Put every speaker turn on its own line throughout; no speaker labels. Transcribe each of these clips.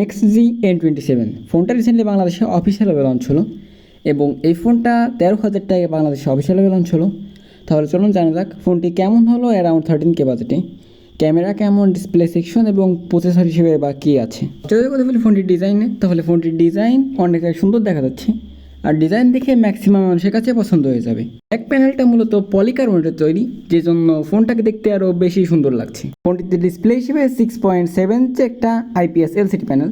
Next G N twenty seven ফোনটা recently বাংলাদেশে অফিসিয়ালভাবে লঞ্চ হলো এবং এই ফোনটা তেরো হাজার টাকায় বাংলাদেশে অফিসিয়ালভাবে লঞ্চ হলো। তাহলে চলুন জানা যাক ফোনটি কেমন হলো অ্যারাউন্ড থার্টিন কে বাজেটে ক্যামেরা কেমন ডিসপ্লে সেকশন এবং প্রসেসর হিসেবে বা কী আছে? যদি কথা বলি ফোনটির ডিজাইনে তাহলে ফোনটির ডিজাইন অনেকটা সুন্দর দেখা যাচ্ছে। আর ডিজাইন দেখে ম্যাক্সিমাম মানুষের কাছে পছন্দ হয়ে যাবে। এক প্যানেলটা মূলত পলিকার্বনেটের তৈরি, যে জন্য ফোনটাকে দেখতে আরও বেশি সুন্দর লাগছে। ফোনটিতে ডিসপ্লে হিসেবে সিক্স পয়েন্ট সেভেন একটা আইপিএস এলসিডি প্যানেল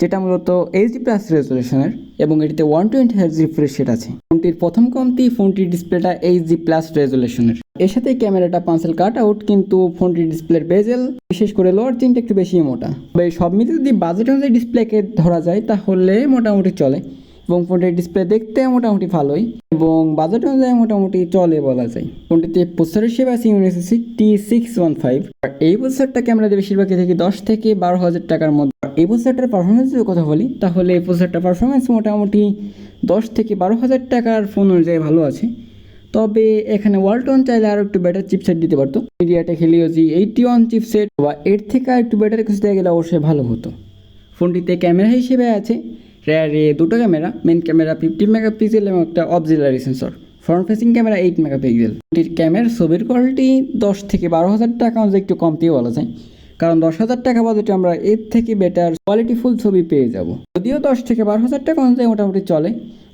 যেটা মূলত এইচডি প্লাস রেজলিউশনের এবং এটিতে one twenty hertz refresh rate আছে। ফোনটির প্রথম কমতি ফোনটির ডিসপ্লেটা এইচডি প্লাস রেজলিউশনের এর। সাথে ক্যামেরাটা পাঁচেল কাট আউট কিন্তু ফোনটির ডিসপ্লের বেজেল বিশেষ করে লোয়ার চিনটা একটু বেশি মোটা। সব মিলে যদি বাজেট অনুযায়ী ডিসপ্লেকে ধরা যায়, তাহলে মোটামুটি চলে। এবং ফোনটির ডিসপ্লে দেখতে মোটামুটি ভালোই এবং বাজেট অনুযায়ী মোটামুটি চলে বলা যায়। ফোনটিতে প্রসেসর হিসেবে আছে Unisoc T six one five আর এই প্রসেসরটা ক্যামেরাতে বেশিরভাগই থেকে দশ থেকে বারো হাজার টাকার মধ্যে। এই প্রসেসরটার পারফরমেন্সের কথা বলি, তাহলে এই প্রসেসরটার পারফরমেন্স মোটামুটি দশ থেকে বারো হাজার টাকার ফোন অনুযায়ী ভালো আছে। তবে এখানে ওয়ালটন চাইলে আরও একটু বেটার চিপসেট দিতে পারতো। MediaTek Helio G eighty one chipset বা এর থেকে আর একটু বেটার কিছু দেওয়া গেলে অবশ্যই ভালো হতো। ফোনটিতে ক্যামেরা হিসেবে আছে। রেয়ারে দুটো camera main camera fifty megapixel এবং একটা auxiliary sensor front facing camera eight megapixel এটির ক্যামেরার ছবির কোয়ালিটি দশ থেকে বারো হাজার টাকা অনুযায়ী একটু কমতেও বলা যায়। কারণ দশ হাজার টাকা বাজেটে আমরা এর থেকে বেটার কোয়ালিটিফুল ছবি পেয়ে যাব। যদিও দশ থেকে বারো হাজার টাকা অনুযায়ী মোটামুটি চলে।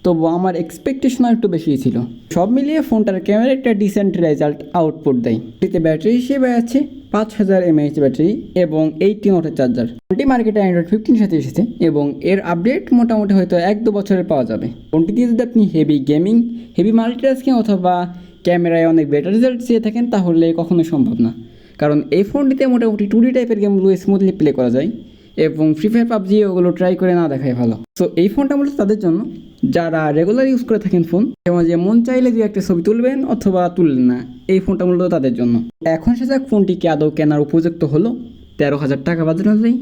তবু আমার এক্সপেকটেশন আর একটু বেশি ছিল। সব মিলিয়ে ফোনটার ক্যামেরা একটা ডিসেন্ট রেজাল্ট আউটপুট দেয়। এটিতে ব্যাটারি হিসেবে আছে পাঁচ হাজার এমএএইচ ব্যাটারি এবং এইটটি ওয়াটের চার্জার ফোনটি মার্কেটে অ্যান্ড্রয়েড ফিফটিন সাথে এসেছে এবং এর আপডেট মোটামুটি হয়তো এক দু বছরের পাওয়া যাবে। ফোনটি দিয়ে যদি আপনি হেভি গেমিং হেভি মাল্টিটাস্কিং অথবা ক্যামেরায় অনেক বেটার রেজাল্ট চেয়ে থাকেন, তাহলে কখনোই সম্ভব না। কারণ এই ফোনটিতে মোটামুটি টু ডি টাইপের গেমগুলো স্মুথলি প্লে করা যায়। এবং ফ্রি ফায়ার পাবজি ওগুলো ট্রাই করে না দেখাই ভালো। সো এই ফোনটা মূলত তাদের জন্য। যারা রেগুলার ইউজ করে থাকেন ফোন যেমন যে মন চাইলে দু একটা ছবি তুলবেন অথবা তুললেন না, এই ফোনটা মূলত তাদের জন্য। এখন সে যাক ফোনটি কি আদৌ কেনার উপযুক্ত হলো, তেরো হাজার টাকা বাজার অনুযায়ী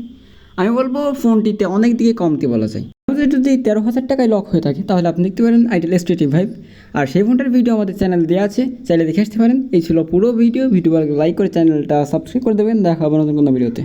আমি বলব ফোনটিতে অনেক দিকে কমতি বলা যায়। যদি তেরো হাজার টাকায় লক হয়ে থাকে, তাহলে আপনি দেখতে পারেন আইটেল এস টোয়েন্টি ফাইভ আর সেই ফোনটার ভিডিও আমাদের চ্যানেল দেওয়া আছে, চাইলে দেখে আসতে পারেন। এই ছিল পুরো ভিডিও ভিডিও লাইক করে চ্যানেলটা সাবস্ক্রাইব করে দেবেন। দেখা হবে নতুন কোনো ভিডিওতে